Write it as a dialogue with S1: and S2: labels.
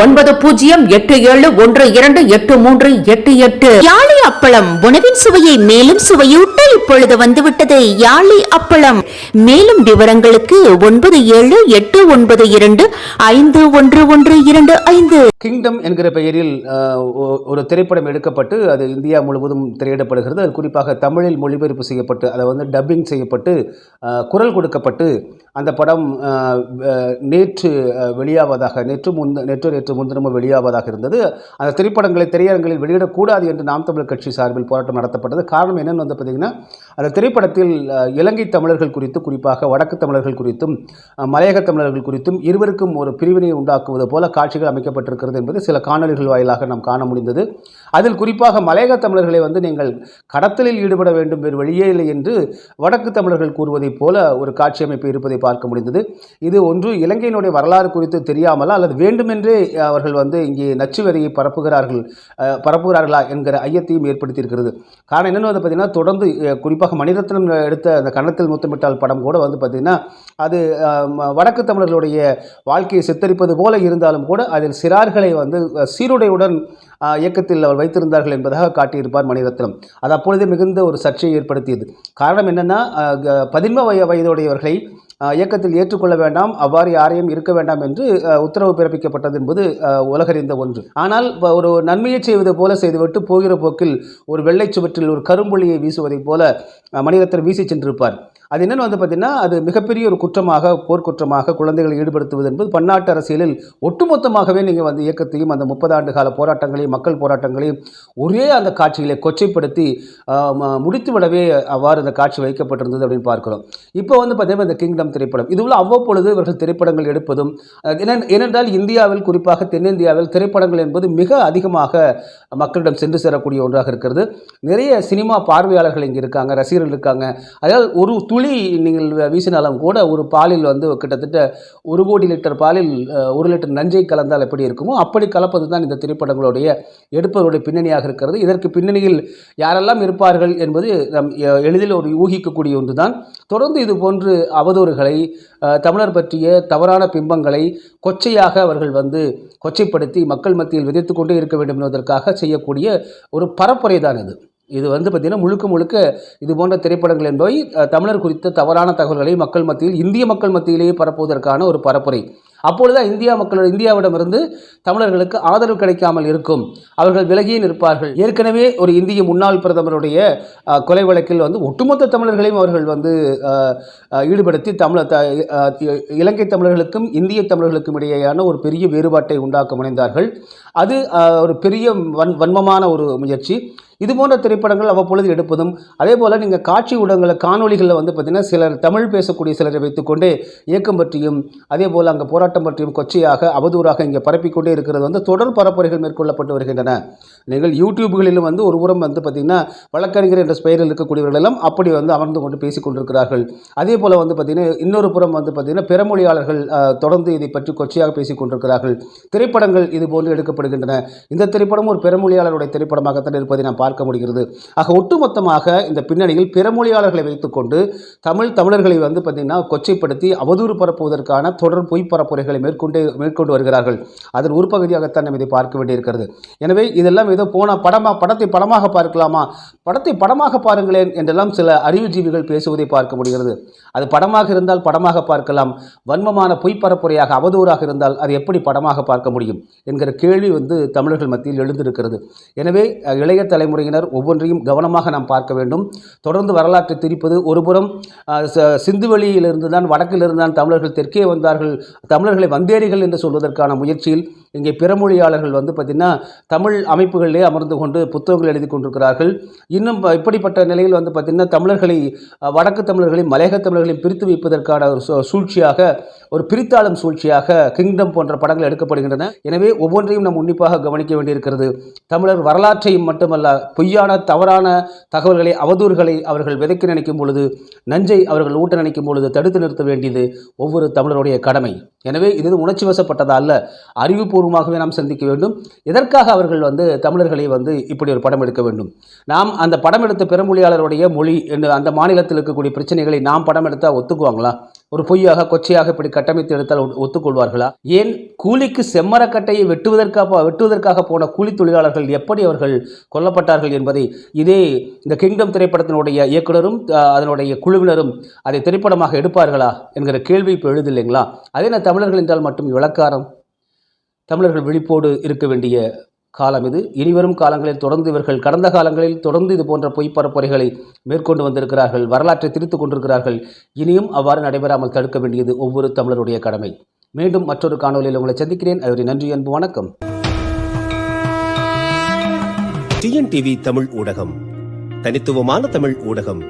S1: ஒன்பது பூஜ்ஜியம் எட்டு ஏழு ஒன்று இரண்டு எட்டு மூன்று எட்டு எட்டு. யாழி அப்பளம் உணவின் சுவையை மேலும் சுவையூட்ட இப்பொழுது வந்துவிட்டது. யாழி அப்பளம். மேலும் விவரங்களுக்கு ஒன்பது ஏழு எட்டு ஒன்பது இரண்டு ஐந்து ஒன்று ஒன்று இரண்டு ஐந்து.
S2: கிங்டம் என்கிற பெயரில் ஒரு திரைப்படம் எடுக்கப்பட்டு அது இந்தியா முழுவதும் திரையிடப்படுகிறது. அது குறிப்பாக தமிழில் மொழிபெயர்ப்பு செய்யப்பட்டு அதை வந்து டப்பிங் செய்யப்பட்டு குரல் கொடுக்கப்பட்டு அந்த படம் நேற்று வெளியாவதாக நேற்று முந்த நேற்று நேற்று முன்தினமும் வெளியாவதாக இருந்தது. அந்த திரைப்படங்களை திரையரங்களில் வெளியிடக்கூடாது என்று நாம் தமிழர் கட்சி சார்பில் போராட்டம் நடத்தப்பட்டது. காரணம் என்னென்னு வந்து பார்த்தீங்கன்னா அந்த திரைப்படத்தில் இலங்கை தமிழர்கள் குறித்து குறிப்பாக வடக்கு தமிழர்கள் குறித்தும் மலையக தமிழர்கள் குறித்தும் இருவருக்கும் ஒரு பிரிவினை உண்டாக்குவது போல காட்சிகள் அமைக்கப்பட்டிருக்கிறது என்பது சில காணொளிகள் வாயிலாக நாம் காண முடிந்தது. அதில் குறிப்பாக மலையக தமிழர்களை வந்து நீங்கள் கடத்தலில் ஈடுபட வேண்டும் வேறு வழியே இல்லை என்று வடக்கு தமிழர்கள் கூறுவதைப் போல ஒரு காட்சி அமைப்பு இருப்பதை பார்க்க முடிந்தது. இது ஒன்று இலங்கையினுடைய வரலாறு குறித்து தெரியாமலா அல்லது வேண்டுமென்றே அவர்கள் வந்து இங்கே நச்சுவெறியை பரப்புகிறார்கள் பரப்புகிறார்களா என்கிற ஐயத்தையும் ஏற்படுத்தியிருக்கிறது. காரணம் என்னென்னு வந்து பார்த்தீங்கன்னா தொடர்ந்து குறிப்பாக மணிரத்னம் எடுத்த அந்த கன்னத்தில் முத்தமிட்டால் படம் கூட வந்து பார்த்திங்கன்னா அது வடக்கு தமிழர்களுடைய வாழ்க்கையை சித்தரிப்பது போல இருந்தாலும் கூட அதில் சிறார்களை வந்து சீருடையுடன் இயக்கத்தில் அவர் வைத்திருந்தார்கள் என்பதாக காட்டியிருப்பார் மணிரத்னம் அது அப்பொழுதே மிகுந்த ஒரு சர்ச்சையை ஏற்படுத்தியது. காரணம் என்னென்னா பதின்ம வய வயதுடையவர்களை இயக்கத்தில் ஏற்றுக்கொள்ள வேண்டாம் அவ்வாறு யாரையும் இருக்க வேண்டாம் என்று உத்தரவு பிறப்பிக்கப்பட்டது என்பது உலகறிந்த ஒன்று. ஆனால் ஒரு நன்மையை செய்வது போல செய்துவிட்டு போகிற போக்கில் ஒரு வெள்ளை சுவற்றில் ஒரு கரும்புள்ளியை வீசுவதைப் போல மணிரத்தர் வீசி சென்றிருப்பார். அது என்னென்னு வந்து பார்த்திங்கன்னா அது மிகப்பெரிய ஒரு குற்றமாக போர்க்குற்றமாக குழந்தைகளை ஈடுபடுத்துவது என்பது பன்னாட்டு அரசியலில் ஒட்டுமொத்தமாகவே நீங்கள் வந்து இயக்கத்தையும் அந்த முப்பது ஆண்டு கால போராட்டங்களையும் மக்கள் போராட்டங்களையும் ஒரே அந்த காட்சிகளை கொச்சைப்படுத்தி முடித்துவிடவே அவ்வாறு அந்த காட்சி வைக்கப்பட்டிருந்தது அப்படின்னு பார்க்கிறோம். இப்போ வந்து பார்த்தீங்கன்னா இந்த கிங்டம் திரைப்படம். இதுவுள்ள அவ்வப்பொழுது இவர்கள் திரைப்படங்கள் எடுப்பதும் ஏனென்றால் இந்தியாவில் குறிப்பாக தென்னிந்தியாவில் திரைப்படங்கள் என்பது மிக அதிகமாக மக்களிடம் சென்று சேரக்கூடிய ஒன்றாக இருக்கிறது. நிறைய சினிமா பார்வையாளர்கள் இங்கே இருக்காங்க ரசிகர்கள் இருக்காங்க. அதாவது ஒரு துளி நீங்கள் வீசினாலும் கூட ஒரு பாலில் வந்து கிட்டத்தட்ட ஒரு கோடி லிட்டர் பாலில் ஒரு லிட்டர் நஞ்சை கலந்தால் எப்படி இருக்குமோ அப்படி கலப்பது தான் இந்த திரைப்படங்களுடைய எடுப்பவருடைய பின்னணியாக இருக்கிறது. இதற்கு பின்னணியில் யாரெல்லாம் இருப்பார்கள் என்பது நம் எளிதில் ஒரு ஊகிக்கக்கூடிய ஒன்று தான் தொடர்ந்து இது போன்று அவதூறுகளை தமிழர் பற்றிய தவறான பிம்பங்களை கொச்சையாக அவர்கள் வந்து கொச்சைப்படுத்தி மக்கள் மத்தியில் விதைத்து கொண்டே இருக்க வேண்டும் என்பதற்காக செய்யக்கூடிய ஒரு பரப்புரை தான் இது. இது வந்து பார்த்திங்கன்னா முழுக்க முழுக்க இது போன்ற திரைப்படங்கள் என்பவை தமிழர் குறித்த தவறான தகவல்களை மக்கள் மத்தியில் இந்திய மக்கள் மத்தியிலேயே பரப்புவதற்கான ஒரு பரப்புரை. அப்பொழுது இந்தியா மக்கள் இந்தியாவிடமிருந்து தமிழர்களுக்கு ஆதரவு கிடைக்காமல் இருக்கும். அவர்கள் விலகியே நிற்பார்கள். ஏற்கனவே ஒரு இந்திய முன்னாள் பிரதமருடைய கொலை வழக்கில் வந்து ஒட்டுமொத்த தமிழர்களையும் அவர்கள் வந்து ஈடுபடுத்தி தமிழ த இலங்கை தமிழர்களுக்கும் இந்திய தமிழர்களுக்கும் இடையேயான ஒரு பெரிய வேறுபாட்டை உண்டாக்க முனைந்தார்கள். அது ஒரு பெரிய வன் வன்மமான ஒரு முயற்சி. இது போன்ற திரைப்படங்கள் அவ்வப்பொழுது எடுப்பதும் அதே போல் நீங்கள் காட்சி ஊடகங்களில் காணொளிகளில் வந்து பார்த்திங்கன்னா சிலர் தமிழ் பேசக்கூடிய சிலரை வைத்துக்கொண்டே இயக்கம் பற்றியும் அதே போல் அங்கே போராட்டம் பற்றியும் கொச்சையாக அவதூறாக இங்கே பரப்பிக்கொண்டே இருக்கிறது வந்து தொடர் பரப்புரைகள் மேற்கொள்ளப்பட்டு வருகின்றன. நீங்கள் யூடியூப்களிலும் வந்து ஒரு புறம் வந்து பார்த்திங்கன்னா வழக்கறிஞர் என்ற பெயரில் இருக்கக்கூடியவர்களெல்லாம் அப்படி வந்து அமர்ந்து கொண்டு பேசிக் கொண்டிருக்கிறார்கள் அதே போல் வந்து பார்த்திங்கன்னா இன்னொரு புறம் வந்து பார்த்திங்கன்னா பிறமொழியாளர்கள் தொடர்ந்து இதை பற்றி கொச்சையாக பேசிக் கொண்டிருக்கிறார்கள் திரைப்படங்கள் இது போன்று எடுக்கப்படுகின்றன. இந்த திரைப்படம் ஒரு பிறமொழியாளருடைய திரைப்படமாகத்தான் இருப்பதை நாம் பார்க்க முடிகிறது. ஆக ஒட்டுமொத்தமாக இந்த பின்னணியில் பிறமொழியாளர்களை வைத்துக்கொண்டு தமிழ் தமிழர்களை வந்து பார்த்திங்கன்னா கொச்சைப்படுத்தி அவதூறு பரப்புவதற்கான தொடர் பொய் பரப்புரைகளை மேற்கொண்டே மேற்கொண்டு வருகிறார்கள். அதன் ஒரு பகுதியாகத்தான் இதை பார்க்க வேண்டியிருக்கிறது. எனவே இதெல்லாம் ஏதோ போன படமாக படத்தை படமாக பார்க்கலாமா? படத்தை படமாக பாருங்களேன் என்றெல்லாம் சில அறிவுஜீவிகள் பேசுவதை பார்க்க முடிகிறது. அது படமாக இருந்தால் படமாக பார்க்கலாம். வன்மமான பொய் பரப்புரையாக அவதூறாக இருந்தால் அது எப்படி படமாக பார்க்க முடியும்? என்கிற கேள்வி வந்து தமிழர்கள் மத்தியில் எழுந்திருக்கிறது. எனவே இளைய தலைமுறை தலைமுறையினர் ஒவ்வொன்றையும் கவனமாக நாம் பார்க்க வேண்டும். தொடர்ந்து வரலாற்றை திரிப்பது ஒருபுறம் சிந்துவெளியிலிருந்து தான் வடக்கிலிருந்து தான் தமிழர்கள் தெற்கே வந்தார்கள் தமிழர்களை வந்தேரிகள் என்று சொல்வதற்கான முயற்சியில் இங்கே பிறமொழியாளர்கள் வந்து பார்த்திங்கன்னா தமிழ் அமைப்புகளிலே அமர்ந்து கொண்டு புத்தகங்கள் எழுதி கொண்டிருக்கிறார்கள். இன்னும் ப- இப்படிப்பட்ட நிலையில் வந்து பார்த்திங்கன்னா தமிழர்களை வடக்கு தமிழர்களையும் மலையக தமிழர்களையும் பிரித்து வைப்பதற்கான ஒரு சூழ்ச்சியாக ஒரு பிரித்தாளும் சூழ்ச்சியாக கிங்டம் போன்ற படங்கள் எடுக்கப்படுகின்றன. எனவே ஒவ்வொன்றையும் நாம் உன்னிப்பாக கவனிக்க வேண்டியிருக்கிறது. தமிழர் வரலாற்றையும் மட்டுமல்ல பொய்யான தவறான தகவல்களை அவதூறுகளை அவர்கள் விதைக்க நினைக்கும் பொழுது நஞ்சை அவர்கள் ஊட்ட நினைக்கும் பொழுது தடுத்து நிறுத்த வேண்டியது ஒவ்வொரு தமிழருடைய கடமை. எனவே இது உணர்ச்சி வசப்பட்டதா அல்ல அறிவுபூர்வமாகவே நாம் சிந்திக்க வேண்டும். எதற்காக அவர்கள் வந்து தமிழர்களை வந்து இப்படி ஒரு படம் எடுக்க வேண்டும்? நாம் அந்த படம் எடுத்த பெருமொழியாளருடைய மொழி என்று அந்த மாநிலத்தில் இருக்கக்கூடிய பிரச்சனைகளை நாம் படம் எடுத்தால் ஒத்துக்குவாங்களா? ஒரு பொய்யாக கொச்சையாக இப்படி கட்டமைத்து எடுத்தால் ஒ- ஒத்துக்கொள்வார்களா? ஏன் கூலிக்கு செம்மரக்கட்டையை வெட்டுவதற்காக வெட்டுவதற்காக போன கூலி தொழிலாளர்கள் எப்படி அவர்கள் கொல்லப்பட்டார்கள் என்பதை இதே இந்த கிங்டம் திரைப்படத்தினுடைய இயக்குனரும் அதனுடைய குழுவினரும் அதை திரைப்படமாக எடுப்பார்களா என்கிற கேள்வி இப்போ எழுதில்லைங்களா அதே நான் தமிழர்கள் என்றால் மட்டும் விளக்காரம். தமிழர்கள் விழிப்போடு இருக்க வேண்டிய காலம் இது. இனிவரும் காலங்களில் தொடர்ந்து இவர்கள் கடந்த காலங்களில் தொடர்ந்து இது போன்ற பொய் பரப்புரைகளை மேற்கொண்டு வந்திருக்கிறார்கள் வரலாற்றை திரித்துக் கொண்டிருக்கிறார்கள். இனியும் அவ்வாறு நடைபெறாமல் தடுக்க வேண்டியது ஒவ்வொரு தமிழருடைய கடமை. மீண்டும் மற்றொரு காணொலியில் உங்களை சந்திக்கிறேன். அதுவரை நன்றி அன்பு வணக்கம்.
S3: டிஎன்டிவி தமிழ் ஊடகம். தனித்துவமான தமிழ் ஊடகம்.